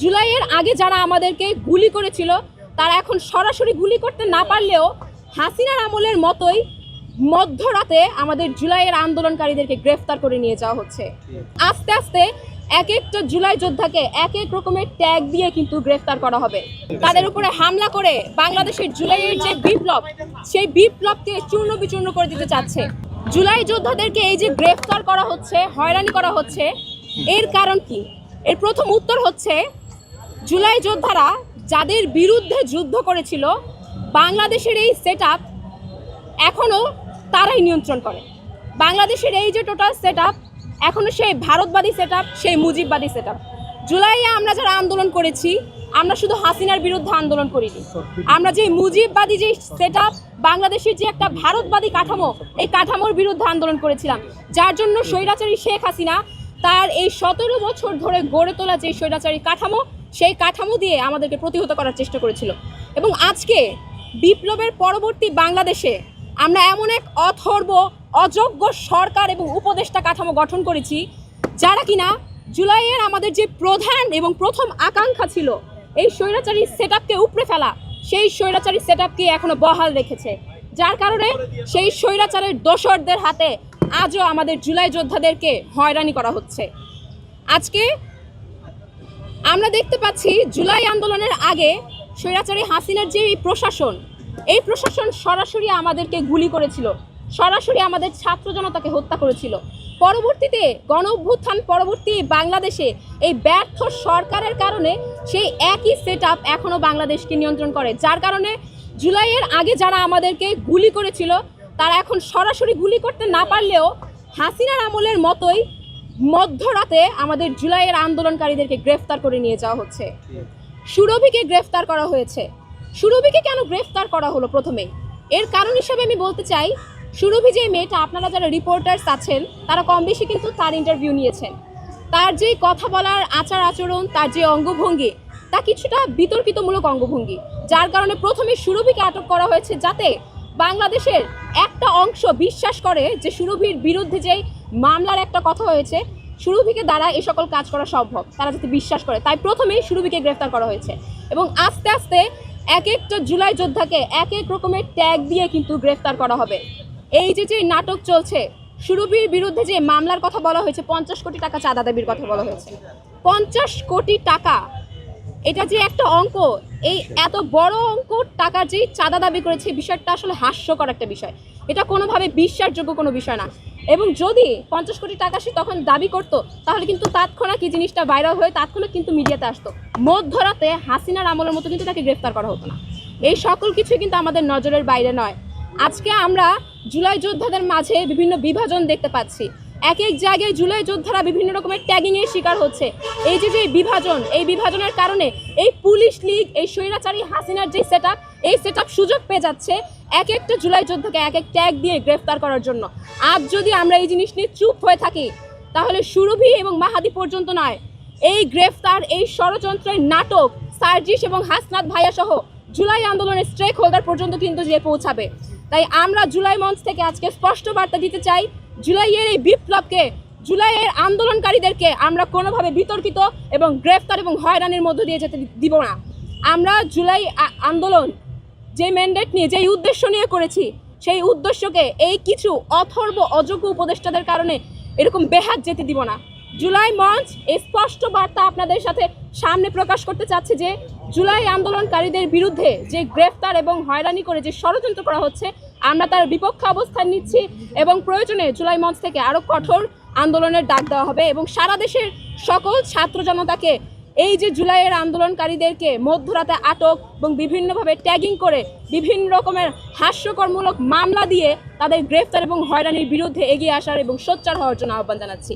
জুলাইয়ের আগে যারা আমাদেরকে গুলি করেছিল, তারা এখন সরাসরি গুলি করতে না পারলেও হাসিনার আমলের মতোই মধ্যরাতে আমাদের জুলাইয়ের আন্দোলনকারীদেরকে গ্রেফতার করে নিয়ে যাওয়া হচ্ছে। আস্তে আস্তে এক একটা জুলাই যোদ্ধাকে এক এক রকমের ট্যাগ দিয়ে কিন্তু গ্রেফতার করা হবে। তাদের উপরে হামলা করে বাংলাদেশের জুলাইয়ের যে বিপ্লব, সেই বিপ্লবকে চূর্ণ বিচূর্ণ করে দিতে চাচ্ছে। জুলাই যোদ্ধাদেরকে এই যে গ্রেফতার করা হচ্ছে, হয়রানি করা হচ্ছে, এর কারণ কি? এর প্রথম উত্তর হচ্ছে জুলাই যোদ্ধারা যাদের বিরুদ্ধে যুদ্ধ করেছিল, বাংলাদেশের এই সেট এখনও তারাই নিয়ন্ত্রণ করে। বাংলাদেশের এই যে টোটাল সেট আপ এখনও সেই ভারতবাদী সেট সেই মুজিববাদী সেট আপ জুলাইয়ে আমরা যারা আন্দোলন করেছি, আমরা শুধু হাসিনার বিরুদ্ধে আন্দোলন করিনি। আমরা যে মুজিববাদী যে সেট আপ বাংলাদেশের যে একটা ভারতবাদী কাঠামো, এই কাঠামোর বিরুদ্ধে আন্দোলন করেছিলাম। যার জন্য স্বৈরাচারী শেখ হাসিনা তার এই সতেরো বছর ধরে গড়ে তোলা যে স্বৈরাচারী কাঠামো সেই কাঠামো দিয়ে আমাদেরকে প্রতিহত করার চেষ্টা করেছিল। এবং আজকে বিপ্লবের পরবর্তী বাংলাদেশে আমরা এমন এক অথর্ব, অযোগ্য সরকার এবং উপদেষ্টা কাঠামো গঠন করেছি, যারা কিনা জুলাইয়ের আমাদের যে প্রধান এবং প্রথম আকাঙ্ক্ষা ছিল, এই স্বৈরাচারী সেট আপকে উপড়ে ফেলা, সেই স্বৈরাচারী সেট আপকে এখনও বহাল রেখেছে। যার কারণে সেই স্বৈরাচারের দোসরদের হাতে আজও আমাদের জুলাই যোদ্ধাদেরকে হয়রানি করা হচ্ছে। আজকে আমরা দেখতে পাচ্ছি জুলাই আন্দোলনের আগে স্বৈরাচারী হাসিনার যে এই প্রশাসন এই প্রশাসন সরাসরি আমাদেরকে গুলি করেছিল, সরাসরি আমাদের ছাত্র জনতাকে হত্যা করেছিল। পরবর্তীতে গণ অভ্যুত্থান, পরবর্তী বাংলাদেশে এই ব্যর্থ সরকারের কারণে সেই একই সেট আপ এখনও বাংলাদেশকে নিয়ন্ত্রণ করে। যার কারণে জুলাইয়ের আগে যারা আমাদেরকে গুলি করেছিল, তারা এখন সরাসরি গুলি করতে না পারলেও হাসিনার আমলের মতোই মধ্যরাতে আমাদের জুলাইয়ের আন্দোলনকারীদেরকে গ্রেফতার করে নিয়ে যাওয়া হচ্ছে। সুরভিকে গ্রেফতার করা হয়েছে। সুরভিকে কেন গ্রেফতার করা হলো প্রথমেই এর কারণ হিসেবে আমি বলতে চাই, সুরভি যে মেয়েটা, আপনারা যারা রিপোর্টার্স আছেন, তারা কম বেশি কিন্তু তার ইন্টারভিউ নিয়েছেন। তার যে কথা বলার আচার আচরণ, তার যে অঙ্গভঙ্গি, তা কিছুটা বিতর্কিতমূলক অঙ্গভঙ্গি, যার কারণে প্রথমে সুরভিকে আটক করা হয়েছে যাতে বাংলাদেশের একটা অংশ বিশ্বাস করে যে সুরভির বিরুদ্ধে যেই মামলার একটা কথা হয়েছে সুরভিকে দ্বারা এই সকল কাজ করা সম্ভব, তারা যাতে বিশ্বাস করে। তাই প্রথমেই সুরভিকে গ্রেফতার করা হয়েছে এবং আস্তে আস্তে এক একটা জুলাই যোদ্ধাকে এক এক রকমের ট্যাগ দিয়ে কিন্তু গ্রেফতার করা হবে। এই যে যে নাটক চলছে, সুরভির বিরুদ্ধে যে মামলার কথা বলা হয়েছে, পঞ্চাশ কোটি টাকা চাঁদা দাবির কথা বলা হয়েছে। পঞ্চাশ কোটি টাকা, এটা যে একটা অঙ্ক, এই এত বড় অঙ্ক টাকার যে চাঁদা দাবি করেছে বিষয়টা আসলে হাস্যকর একটা বিষয়। এটা কোনোভাবে বিশ্বাসযোগ্য কোনো বিষয় না। এবং যদি পঞ্চাশ কোটি টাকা সে তখন দাবি করতো, তাহলে কিন্তু তাৎক্ষণিক এই জিনিসটা ভাইরাল হয়ে তাৎক্ষণিক কিন্তু মিডিয়াতে আসতো। মধ্যরাতে হাসিনার আমলের মতো কিন্তু তাকে গ্রেফতার করা হতো না। এই সকল কিছু কিন্তু আমাদের নজরের বাইরে নয়। আজকে আমরা জুলাই যোদ্ধাদের মাঝে বিভিন্ন বিভাজন দেখতে পাচ্ছি। এক এক জায়গায় জুলাই যোদ্ধারা বিভিন্ন রকমের ট্যাগিংয়ের শিকার হচ্ছে। এই যে যে বিভাজন, এই বিভাজনের কারণে এই পুলিশ লীগ, এই স্বৈরাচারী হাসিনার যে সেট এই সেট সুযোগ পেয়ে যাচ্ছে। এক একটা জুলাই যোদ্ধাকে এক এক ট্যাগ দিয়ে গ্রেফতার করার জন্য। আজ যদি আমরা এই জিনিস নিয়ে চুপ হয়ে থাকি, তাহলে সুরভি এবং মাহাদি পর্যন্ত নয়, এই গ্রেফতার, এই ষড়যন্ত্রের নাটক সার্জিস এবং হাসনাত ভাইয়া সহ জুলাই আন্দোলনের স্ট্রেক হোল্ডার পর্যন্ত কিন্তু যে পৌঁছাবে। তাই আমরা জুলাই মঞ্চ থেকে আজকে স্পষ্ট বার্তা দিতে চাই, জুলাইয়ের এই বিপ্লবকে, জুলাইয়ের আন্দোলনকারীদেরকে আমরা কোনোভাবে বিতর্কিত এবং গ্রেফতার এবং হয়রানির মধ্য দিয়ে যেতে দিব না। আমরা জুলাই আন্দোলন যে ম্যান্ডেট নিয়ে, যেই উদ্দেশ্য নিয়ে করেছি, সেই উদ্দেশ্যকে এই কিছু অথর্ব, অযোগ্য উপদেষ্টাদের কারণে এরকম বেহাত যেতে দিব না। জুলাই মঞ্চ এই স্পষ্ট বার্তা আপনাদের সাথে সামনে প্রকাশ করতে চাচ্ছে যে, জুলাই আন্দোলনকারীদের বিরুদ্ধে যে গ্রেফতার এবং হয়রানি করে যে ষড়যন্ত্র করা হচ্ছে, আমরা তার বিপক্ষে অবস্থান নিচ্ছি এবং প্রয়োজনে জুলাই মঞ্চ থেকে আরও কঠোর আন্দোলনের ডাক দেওয়া হবে এবং সারা দেশের সকল ছাত্র জনতাকে এই যে জুলাইয়ের আন্দোলনকারীদেরকে মধ্যরাতে আটক এবং বিভিন্নভাবে ট্যাগিং করে বিভিন্ন রকমের হাস্যকরমূলক মামলা দিয়ে তাদের গ্রেফতার এবং হয়রানির বিরুদ্ধে এগিয়ে আসার এবং সোচ্চার হওয়ার জন্য আহ্বান জানাচ্ছি।